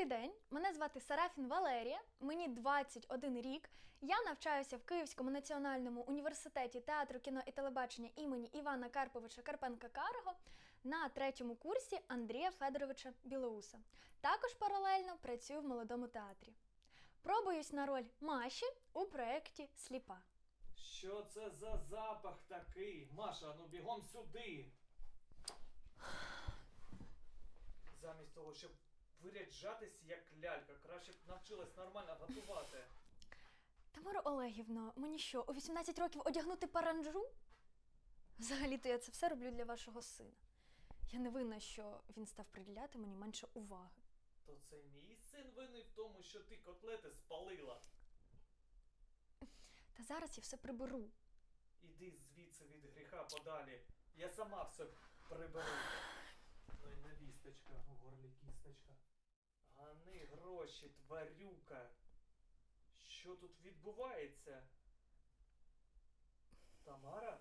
Добрий день, мене звати Сарафін Валерія, мені 21 рік. Я навчаюся в Київському національному університеті театру, кіно і телебачення імені Івана Карповича Карпенка Карого на третьому курсі Андрія Федоровича Білоуса. Також паралельно працюю в молодому театрі. Пробуюсь на роль Маші у проєкті Сліпа. Що це за запах такий? Маша, ну бігом сюди. Замість того, щоб виряджатись як лялька, краще б навчилась нормально готувати. Тамара Олегівна, мені що, у 18 років одягнути паранджу? Взагалі-то я це все роблю для вашого сина. Я не винна, що він став приділяти мені менше уваги. То це мій син винний в тому, що ти котлети спалила. Та зараз я все приберу. Іди звідси від гріха подалі. Я сама все приберу. Ну і невісточка, у горлі кісточка. Гани гроші, тварюка. Що тут відбувається? Тамара?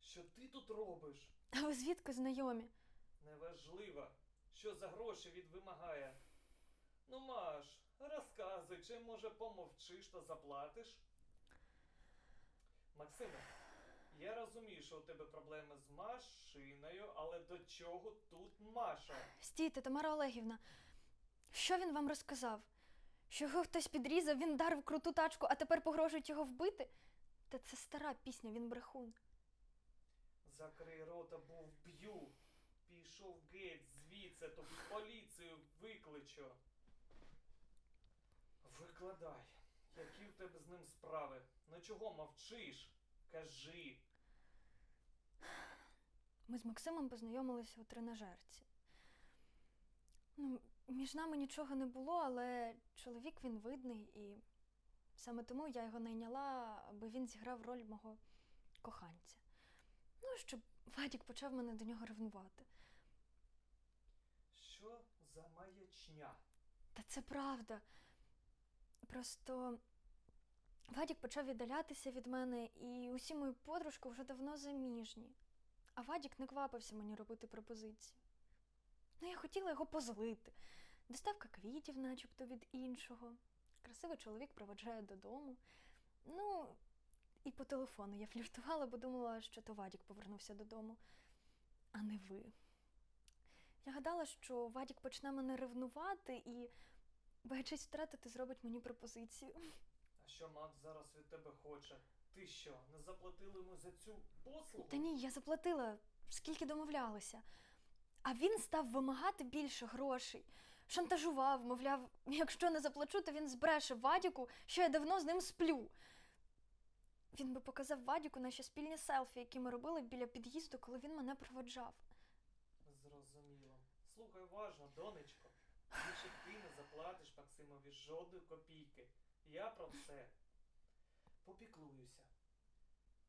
Що ти тут робиш? А ви звідки знайомі? Неважливо. Що за гроші від вимагає? Ну, Маш, розказуй, чи може помовчиш та заплатиш? Максиме, я розумію, що у тебе проблеми з машиною, але до чого тут Маша? Стійте, Тамара Олегівна. Що він вам розказав? Що його хтось підрізав, він дарив круту тачку, а тепер погрожують його вбити? Та це стара пісня, він брехун. Закрий рота, бо вб'ю. Пішов геть звідси, тобі поліцію викличу. Викладай, які в тебе з ним справи? Ну чого мовчиш? Кажи. Ми з Максимом познайомилися у тренажерці. Ну, між нами нічого не було, але чоловік він видний, і саме тому я його найняла, аби він зіграв роль мого коханця. Ну, щоб Вадік почав мене до нього ревнувати. Що за маячня? Та це правда. Просто Вадік почав віддалятися від мене, і усі мої подружки вже давно заміжні. А Вадік не квапився мені робити пропозиції. Ну, я хотіла його позлити. Доставка квітів, начебто від іншого. Красивий чоловік проведжає додому. Ну, і по телефону я фліртувала, бо думала, що то Вадік повернувся додому, а не ви. Я гадала, що Вадік почне мене ревнувати і, боячись втратити, зробить мені пропозицію. А що Макс зараз від тебе хоче? Ти що, не заплатили йому за цю послугу? Та ні, я заплатила, скільки домовлялися. А він став вимагати більше грошей. Шантажував, мовляв, якщо не заплачу, то він збреше Вадіку, що я давно з ним сплю. Він би показав Вадіку наші спільні селфі, які ми робили біля під'їзду, коли він мене проводжав. Зрозуміло. Слухай уважно, донечко. Більше ти не заплатиш Максимові жодної копійки. Я про все попіклуюся.